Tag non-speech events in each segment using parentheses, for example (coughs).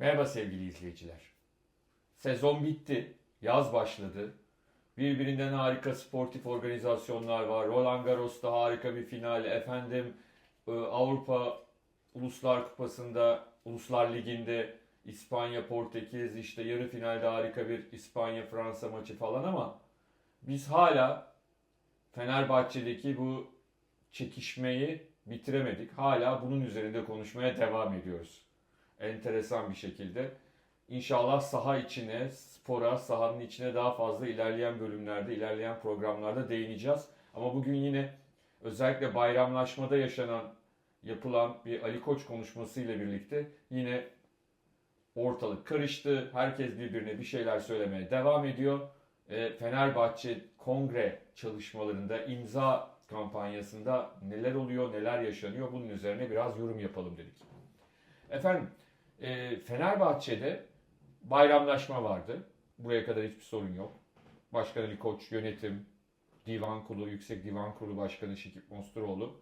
Merhaba sevgili izleyiciler. Sezon bitti, yaz başladı. Birbirinden harika sportif organizasyonlar var. Roland Garros'ta harika bir final. Efendim e, Avrupa Uluslar Kupası'nda, Uluslar Ligi'nde İspanya, Portekiz işte yarı finalde harika bir İspanya-Fransa maçı falan ama biz hala Fenerbahçe'deki bu çekişmeyi bitiremedik. Hala bunun üzerinde konuşmaya devam ediyoruz. Enteresan bir şekilde. İnşallah saha içine, spora, sahanın içine daha fazla ilerleyen bölümlerde, ilerleyen programlarda değineceğiz. Ama bugün yine özellikle bayramlaşmada yaşanan, yapılan bir Ali Koç konuşmasıyla birlikte yine ortalık karıştı. Herkes birbirine bir şeyler söylemeye devam ediyor. E, Fenerbahçe kongre çalışmalarında imza kampanyasında neler oluyor, neler yaşanıyor bunun üzerine biraz yorum yapalım dedik. Efendim e, Fenerbahçe'de bayramlaşma vardı. Buraya kadar hiçbir sorun yok. Başkan Ali Koç, yönetim, divan kurulu, yüksek divan kurulu başkanı Şekip Mosturoğlu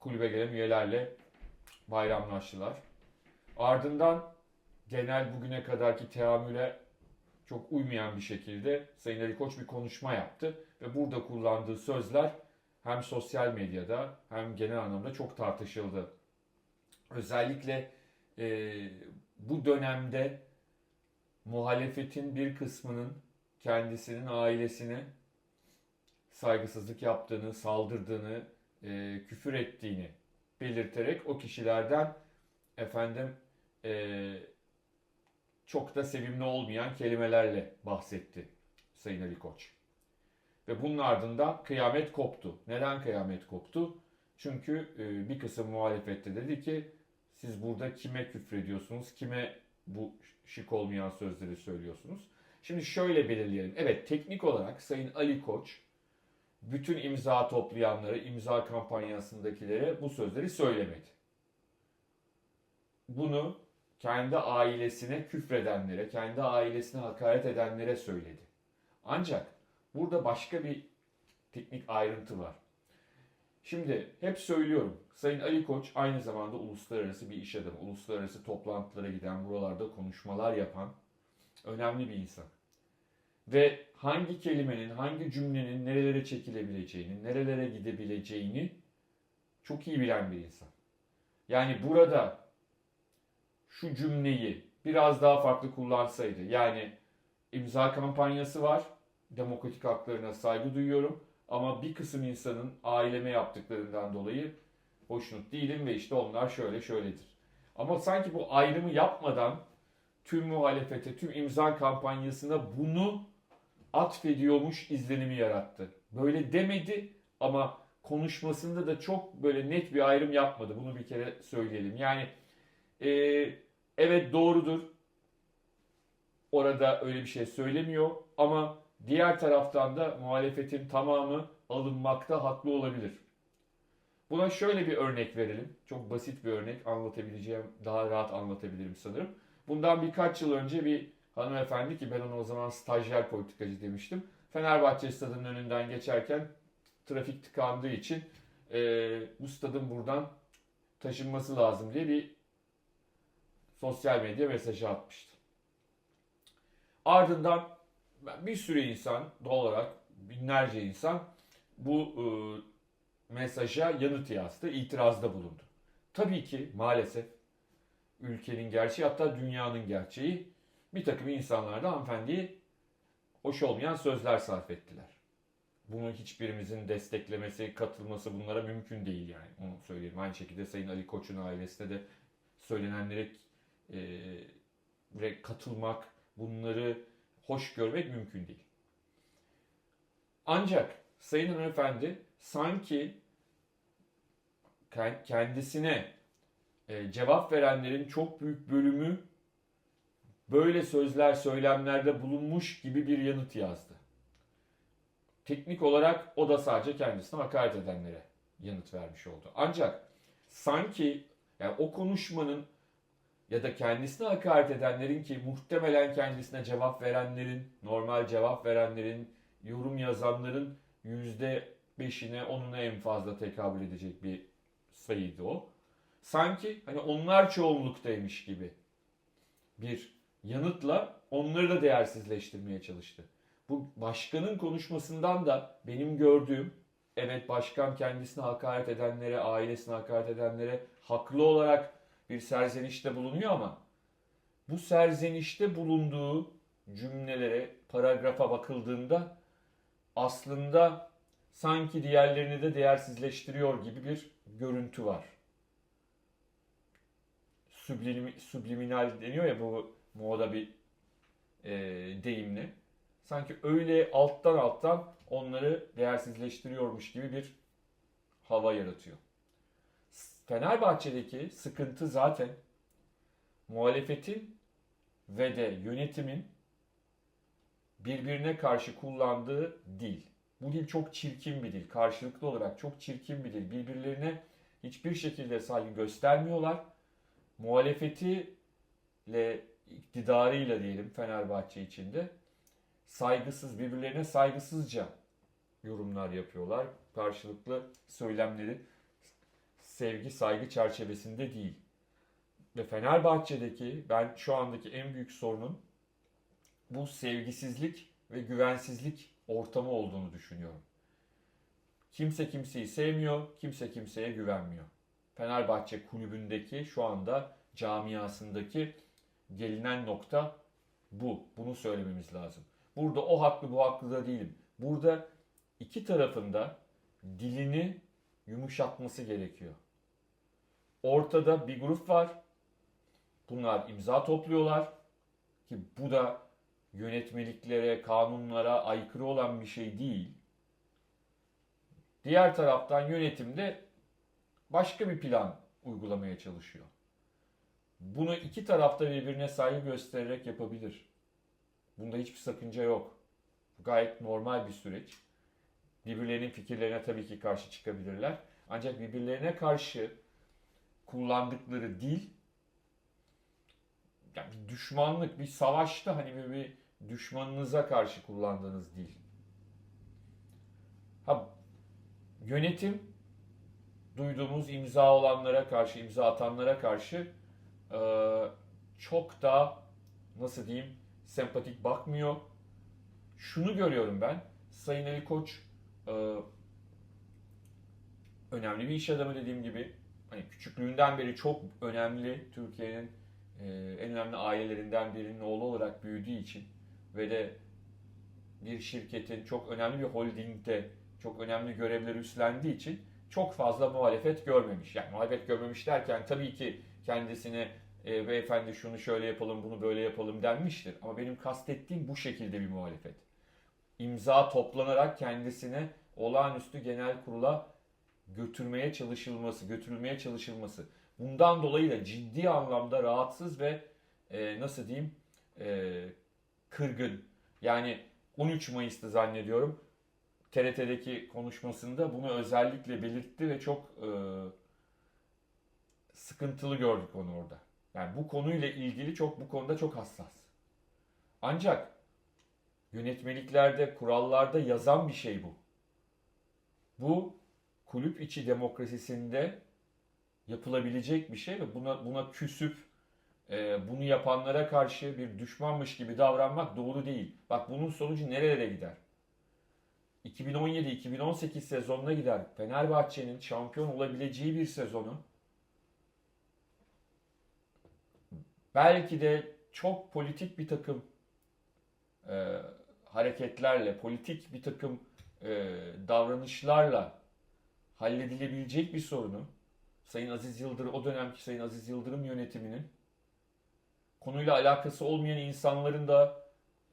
kulübe gelen üyelerle bayramlaştılar. Ardından genel bugüne kadarki teamüle çok uymayan bir şekilde Sayın Ali Koç bir konuşma yaptı ve burada kullandığı sözler hem sosyal medyada hem genel anlamda çok tartışıldı. Özellikle e, bu dönemde muhalefetin bir kısmının kendisinin ailesine saygısızlık yaptığını, saldırdığını, e, küfür ettiğini belirterek o kişilerden efendim e, çok da sevimli olmayan kelimelerle bahsetti Sayın Ali Koç. Ve bunun ardından kıyamet koptu. Neden kıyamet koptu? Çünkü e, bir kısım muhalefette dedi ki siz burada kime küfrediyorsunuz, kime bu şık olmayan sözleri söylüyorsunuz. Şimdi şöyle belirleyelim. Evet teknik olarak Sayın Ali Koç bütün imza toplayanları, imza kampanyasındakilere bu sözleri söylemedi. Bunu kendi ailesine küfredenlere, kendi ailesine hakaret edenlere söyledi. Ancak burada başka bir teknik ayrıntı var. Şimdi hep söylüyorum. Sayın Ali Koç aynı zamanda uluslararası bir iş adamı. Uluslararası toplantılara giden, buralarda konuşmalar yapan önemli bir insan. Ve hangi kelimenin, hangi cümlenin nerelere çekilebileceğini, nerelere gidebileceğini çok iyi bilen bir insan. Yani burada şu cümleyi biraz daha farklı kullansaydı. Yani imza kampanyası var. Demokratik haklarına saygı duyuyorum. Ama bir kısım insanın aileme yaptıklarından dolayı hoşnut değilim ve işte onlar şöyle şöyledir. Ama sanki bu ayrımı yapmadan tüm muhalefete, tüm imza kampanyasına bunu atfediyormuş izlenimi yarattı. Böyle demedi ama konuşmasında da çok böyle net bir ayrım yapmadı. Bunu bir kere söyleyelim. Yani e, evet doğrudur. Orada öyle bir şey söylemiyor ama diğer taraftan da muhalefetin tamamı alınmakta haklı olabilir. Buna şöyle bir örnek verelim. Çok basit bir örnek anlatabileceğim, daha rahat anlatabilirim sanırım. Bundan birkaç yıl önce bir hanımefendi ki ben ona o zaman stajyer politikacı demiştim. Fenerbahçe stadının önünden geçerken trafik tıkandığı için e, bu stadın buradan taşınması lazım diye bir sosyal medya mesajı atmıştı. Ardından bir sürü insan doğal olarak binlerce insan bu e, mesaja yanıt yazdı, itirazda bulundu. Tabii ki maalesef ülkenin gerçeği hatta dünyanın gerçeği bir takım insanlar da hanımefendiye hoş olmayan sözler sarf ettiler. Bunu hiçbirimizin desteklemesi, katılması bunlara mümkün değil yani. Onu söyleyelim. Aynı şekilde Sayın Ali Koç'un ailesine de söylenenlere e, katılmak, bunları hoş görmek mümkün değil. Ancak Sayın Hanımefendi sanki kendisine e, cevap verenlerin çok büyük bölümü böyle sözler, söylemlerde bulunmuş gibi bir yanıt yazdı. Teknik olarak o da sadece kendisine hakaret edenlere yanıt vermiş oldu. Ancak sanki yani o konuşmanın ya da kendisine hakaret edenlerin ki muhtemelen kendisine cevap verenlerin, normal cevap verenlerin, yorum yazanların yüzde beşine, onuna en fazla tekabül edecek bir sayıydı o. Sanki hani onlar çoğunluktaymış gibi bir yanıtla onları da değersizleştirmeye çalıştı. Bu başkanın konuşmasından da benim gördüğüm evet başkan kendisine hakaret edenlere, ailesine hakaret edenlere haklı olarak bir serzenişte bulunuyor ama bu serzenişte bulunduğu cümlelere, paragrafa bakıldığında aslında sanki diğerlerini de değersizleştiriyor gibi bir görüntü var. Sublim, subliminal deniyor ya bu moda bir e, deyimle. Sanki öyle alttan alttan onları değersizleştiriyormuş gibi bir hava yaratıyor. Fenerbahçe'deki sıkıntı zaten muhalefetin ve de yönetimin birbirine karşı kullandığı dil. Bu dil çok çirkin bir dil. Karşılıklı olarak çok çirkin bir dil. Birbirlerine hiçbir şekilde saygı göstermiyorlar. Muhalefetiyle, iktidarıyla diyelim Fenerbahçe içinde saygısız, birbirlerine saygısızca yorumlar yapıyorlar. Karşılıklı söylemleri sevgi, saygı çerçevesinde değil. Ve Fenerbahçe'deki ben şu andaki en büyük sorunun bu sevgisizlik ve güvensizlik ortamı olduğunu düşünüyorum. Kimse kimseyi sevmiyor, kimse kimseye güvenmiyor. Fenerbahçe kulübündeki şu anda camiasındaki gelinen nokta bu. Bunu söylememiz lazım. Burada o haklı bu haklı da değilim. Burada iki tarafında dilini yumuşatması gerekiyor. Ortada bir grup var. Bunlar imza topluyorlar ki bu da yönetmeliklere, kanunlara aykırı olan bir şey değil. Diğer taraftan yönetimde başka bir plan uygulamaya çalışıyor. Bunu iki tarafta birbirine saygı göstererek yapabilir. Bunda hiçbir sakınca yok. Gayet normal bir süreç. Birbirlerinin fikirlerine tabii ki karşı çıkabilirler. Ancak birbirlerine karşı kullandıkları dil yani bir düşmanlık, bir savaşta hani bir, bir düşmanınıza karşı kullandığınız dil. Ha yönetim duyduğumuz imza olanlara karşı, imza atanlara karşı e, çok da nasıl diyeyim sempatik bakmıyor. Şunu görüyorum ben. Sayın Ali Koç e, önemli bir iş adamı dediğim gibi. Hani küçüklüğünden beri çok önemli Türkiye'nin e, en önemli ailelerinden birinin oğlu olarak büyüdüğü için ve de bir şirketin çok önemli bir holdingde çok önemli görevler üstlendiği için çok fazla muhalefet görmemiş. Yani muhalefet görmemiş derken tabii ki kendisine e, beyefendi şunu şöyle yapalım bunu böyle yapalım denmiştir. Ama benim kastettiğim bu şekilde bir muhalefet. İmza toplanarak kendisine olağanüstü genel kurula götürmeye çalışılması, götürülmeye çalışılması. Bundan dolayı da ciddi anlamda rahatsız ve e, nasıl diyeyim e, kırgın. Yani 13 Mayıs'ta zannediyorum TRT'deki konuşmasında bunu özellikle belirtti ve çok e, sıkıntılı gördük onu orada. Yani bu konuyla ilgili çok bu konuda çok hassas. Ancak yönetmeliklerde, kurallarda yazan bir şey bu. Bu kulüp içi demokrasisinde yapılabilecek bir şey ve buna buna küsüp e, bunu yapanlara karşı bir düşmanmış gibi davranmak doğru değil. Bak bunun sonucu nerelere gider? 2017-2018 sezonuna gider. Fenerbahçe'nin şampiyon olabileceği bir sezonu belki de çok politik bir takım e, hareketlerle, politik bir takım e, davranışlarla halledilebilecek bir sorunu Sayın Aziz Yıldırım, o dönemki Sayın Aziz Yıldırım yönetiminin konuyla alakası olmayan insanların da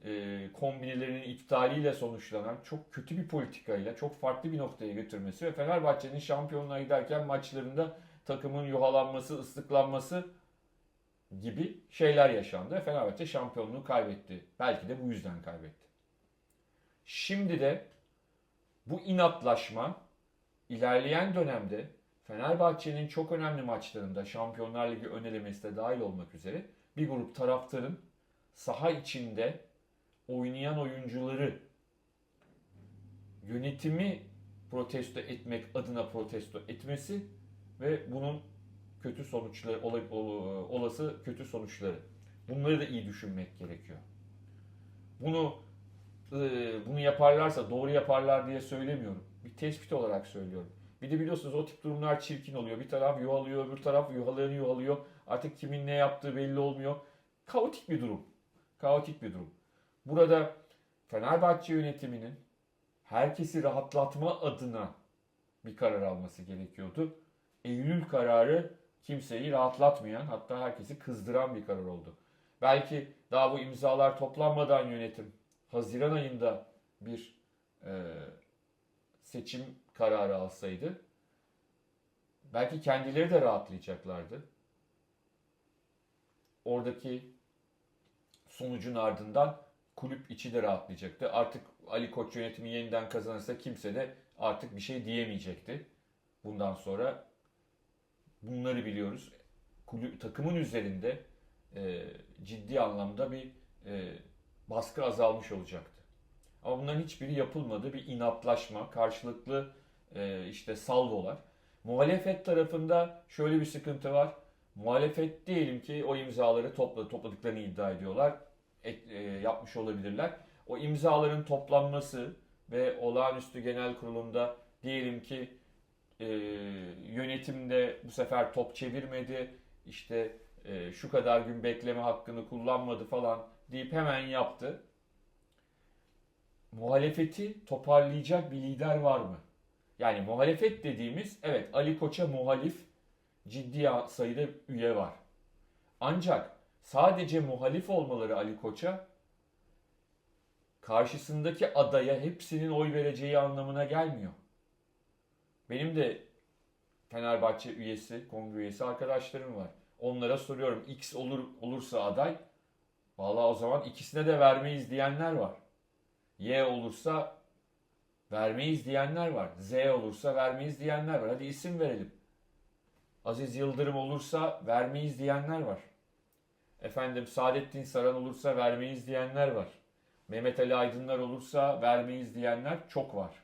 e, kombinelerinin iptaliyle sonuçlanan çok kötü bir politikayla çok farklı bir noktaya götürmesi ve Fenerbahçe'nin şampiyonluğa giderken maçlarında takımın yuhalanması, ıslıklanması gibi şeyler yaşandı. Fenerbahçe şampiyonluğu kaybetti. Belki de bu yüzden kaybetti. Şimdi de bu inatlaşma ilerleyen dönemde Fenerbahçe'nin çok önemli maçlarında Şampiyonlar Ligi ön elemesi dahil olmak üzere bir grup taraftarın saha içinde oynayan oyuncuları yönetimi protesto etmek adına protesto etmesi ve bunun kötü sonuçları olası kötü sonuçları. Bunları da iyi düşünmek gerekiyor. Bunu e, bunu yaparlarsa doğru yaparlar diye söylemiyorum. Bir tespit olarak söylüyorum. Bir de biliyorsunuz o tip durumlar çirkin oluyor. Bir taraf yuhalıyor, öbür taraf yuhalarını yuhalıyor. Artık kimin ne yaptığı belli olmuyor. Kaotik bir durum. Kaotik bir durum. Burada Fenerbahçe yönetiminin herkesi rahatlatma adına bir karar alması gerekiyordu. Eylül kararı kimseyi rahatlatmayan hatta herkesi kızdıran bir karar oldu. Belki daha bu imzalar toplanmadan yönetim Haziran ayında bir e, seçim kararı alsaydı belki kendileri de rahatlayacaklardı. Oradaki sonucun ardından kulüp içi de rahatlayacaktı. Artık Ali Koç yönetimi yeniden kazanırsa kimse de artık bir şey diyemeyecekti. Bundan sonra bunları biliyoruz. Kulüp, takımın üzerinde e, ciddi anlamda bir e, baskı azalmış olacaktı. Ama bunların hiçbiri yapılmadı. Bir inatlaşma, karşılıklı e, işte salvolar. Muhalefet tarafında şöyle bir sıkıntı var. Muhalefet diyelim ki o imzaları topladı, topladıklarını iddia ediyorlar. Et, e, yapmış olabilirler. O imzaların toplanması ve olağanüstü genel kurulunda diyelim ki e, yönetimde bu sefer top çevirmedi. İşte e, şu kadar gün bekleme hakkını kullanmadı falan deyip hemen yaptı. Muhalefeti toparlayacak bir lider var mı? Yani muhalefet dediğimiz evet Ali Koç'a muhalif ciddi sayıda üye var. Ancak sadece muhalif olmaları Ali Koç'a karşısındaki adaya hepsinin oy vereceği anlamına gelmiyor. Benim de Fenerbahçe üyesi, kongre üyesi arkadaşlarım var. Onlara soruyorum X olur olursa aday Vallahi o zaman ikisine de vermeyiz diyenler var. Y olursa vermeyiz diyenler var. Z olursa vermeyiz diyenler var. Hadi isim verelim. Aziz Yıldırım olursa vermeyiz diyenler var. Efendim Saadettin Saran olursa vermeyiz diyenler var. Mehmet Ali Aydınlar olursa vermeyiz diyenler çok var.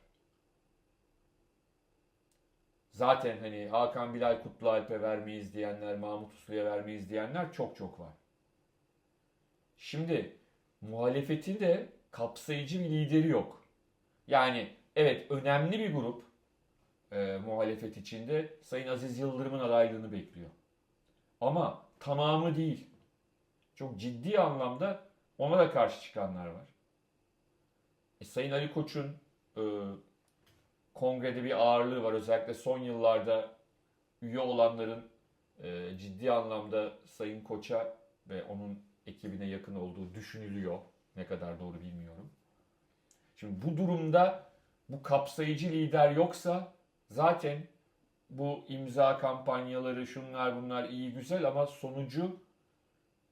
Zaten hani Hakan Bilal Kutlualp'e vermeyiz diyenler, Mahmut Uslu'ya vermeyiz diyenler çok çok var. Şimdi muhalefetin de kapsayıcı bir lideri yok. Yani evet önemli bir grup e, muhalefet içinde Sayın Aziz Yıldırım'ın adaylığını bekliyor. Ama tamamı değil. Çok ciddi anlamda ona da karşı çıkanlar var. E, Sayın Ali Koç'un e, kongrede bir ağırlığı var. Özellikle son yıllarda üye olanların e, ciddi anlamda Sayın Koç'a ve onun ekibine yakın olduğu düşünülüyor. Ne kadar doğru bilmiyorum. Şimdi bu durumda bu kapsayıcı lider yoksa zaten bu imza kampanyaları şunlar bunlar iyi güzel ama sonucu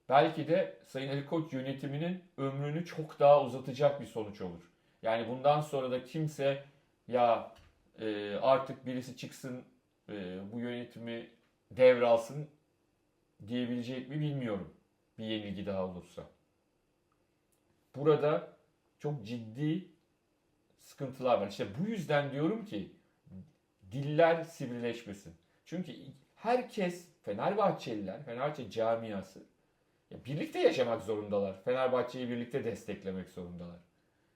belki de Sayın Ali Koç yönetiminin ömrünü çok daha uzatacak bir sonuç olur. Yani bundan sonra da kimse ya e, artık birisi çıksın e, bu yönetimi devralsın diyebilecek mi bilmiyorum bir yenilgi daha olursa. Burada çok ciddi sıkıntılar var. İşte bu yüzden diyorum ki diller sivrileşmesin. Çünkü herkes Fenerbahçeliler, Fenerbahçe camiası ya birlikte yaşamak zorundalar. Fenerbahçe'yi birlikte desteklemek zorundalar.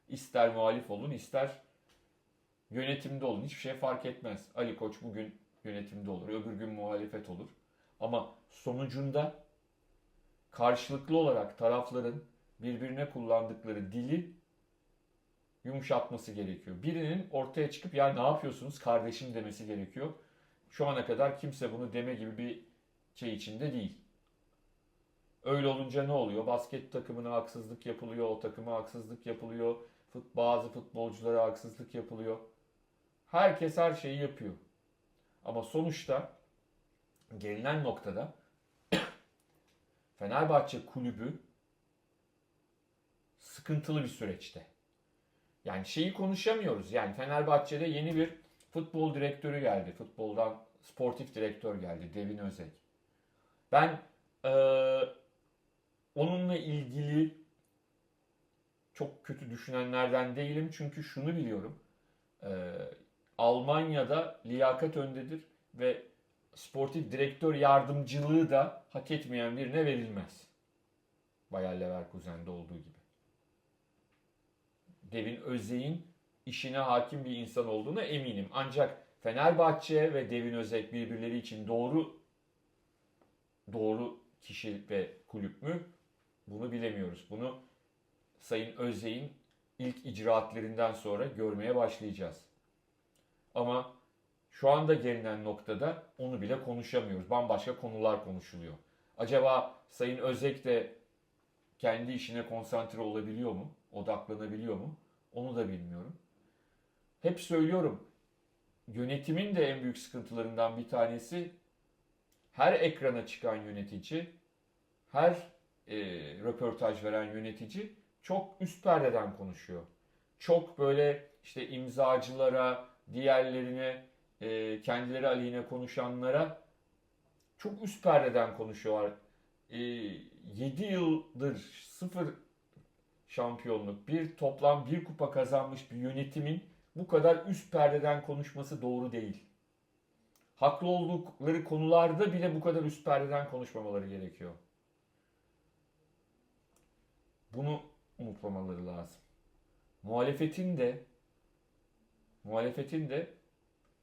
İster muhalif olun, ister yönetimde olun. Hiçbir şey fark etmez. Ali Koç bugün yönetimde olur, öbür gün muhalefet olur. Ama sonucunda karşılıklı olarak tarafların birbirine kullandıkları dili yumuşatması gerekiyor. Birinin ortaya çıkıp ya ne yapıyorsunuz kardeşim demesi gerekiyor. Şu ana kadar kimse bunu deme gibi bir şey içinde değil. Öyle olunca ne oluyor? Basket takımına haksızlık yapılıyor, o takıma haksızlık yapılıyor, fut, bazı futbolculara haksızlık yapılıyor. Herkes her şeyi yapıyor. Ama sonuçta gelinen noktada (coughs) Fenerbahçe kulübü sıkıntılı bir süreçte. Yani şeyi konuşamıyoruz. Yani Fenerbahçe'de yeni bir futbol direktörü geldi. Futboldan sportif direktör geldi. Devin Özek. Ben e, onunla ilgili çok kötü düşünenlerden değilim. Çünkü şunu biliyorum. E, Almanya'da liyakat öndedir ve sportif direktör yardımcılığı da hak etmeyen birine verilmez. Bayer Leverkusen'de olduğu gibi. Devin Özey'in işine hakim bir insan olduğuna eminim. Ancak Fenerbahçe ve Devin Özek birbirleri için doğru doğru kişi ve kulüp mü? Bunu bilemiyoruz. Bunu Sayın Özey'in ilk icraatlerinden sonra görmeye başlayacağız. Ama şu anda gelinen noktada onu bile konuşamıyoruz. Bambaşka konular konuşuluyor. Acaba Sayın Özek de kendi işine konsantre olabiliyor mu? Odaklanabiliyor mu? Onu da bilmiyorum. Hep söylüyorum. Yönetimin de en büyük sıkıntılarından bir tanesi her ekrana çıkan yönetici, her e, röportaj veren yönetici çok üst perdeden konuşuyor. Çok böyle işte imzacılara, diğerlerine, e, kendileri aleyhine konuşanlara çok üst perdeden konuşuyorlar. E, 7 yıldır sıfır şampiyonluk, bir toplam bir kupa kazanmış bir yönetimin bu kadar üst perdeden konuşması doğru değil. Haklı oldukları konularda bile bu kadar üst perdeden konuşmamaları gerekiyor. Bunu unutmamaları lazım. Muhalefetin de muhalefetin de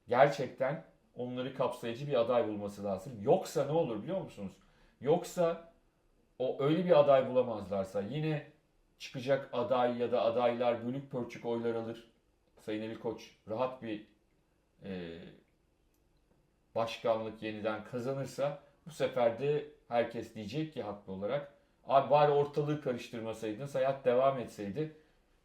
gerçekten onları kapsayıcı bir aday bulması lazım. Yoksa ne olur biliyor musunuz? Yoksa o öyle bir aday bulamazlarsa yine çıkacak aday ya da adaylar bölük pörçük oylar alır. Sayın Ali Koç rahat bir e, başkanlık yeniden kazanırsa bu sefer de herkes diyecek ki haklı olarak abi bari ortalığı karıştırmasaydınız hayat devam etseydi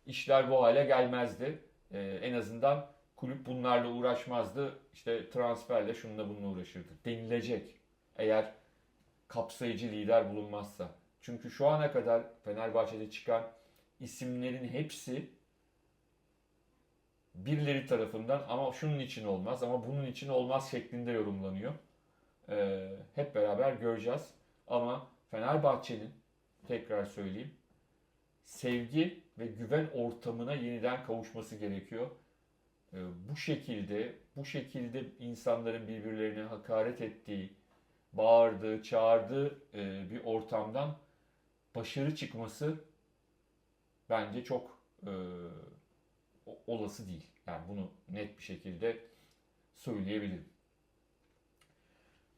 işler bu hale gelmezdi. Ee, en azından kulüp bunlarla uğraşmazdı. İşte transferle şununla bununla uğraşırdı. Denilecek. Eğer kapsayıcı lider bulunmazsa. Çünkü şu ana kadar Fenerbahçe'de çıkan isimlerin hepsi birileri tarafından ama şunun için olmaz ama bunun için olmaz şeklinde yorumlanıyor. Ee, hep beraber göreceğiz. Ama Fenerbahçe'nin tekrar söyleyeyim sevgi ve güven ortamına yeniden kavuşması gerekiyor. Ee, bu şekilde bu şekilde insanların birbirlerine hakaret ettiği, bağırdığı, çağırdığı e, bir ortamdan başarı çıkması bence çok e, olası değil. Yani bunu net bir şekilde söyleyebilirim.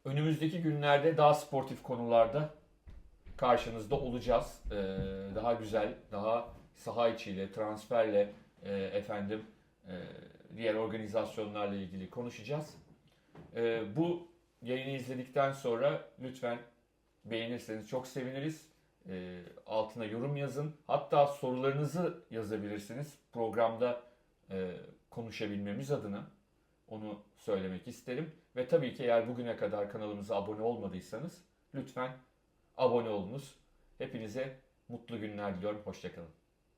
Önümüzdeki günlerde daha sportif konularda karşınızda olacağız. Ee, daha güzel, daha saha içiyle, transferle, e, efendim e, diğer organizasyonlarla ilgili konuşacağız. Ee, bu yayını izledikten sonra lütfen beğenirseniz çok seviniriz. Ee, altına yorum yazın. Hatta sorularınızı yazabilirsiniz. Programda e, konuşabilmemiz adına onu söylemek isterim. Ve tabii ki eğer bugüne kadar kanalımıza abone olmadıysanız lütfen abone olunuz. Hepinize mutlu günler diliyorum. Hoşçakalın.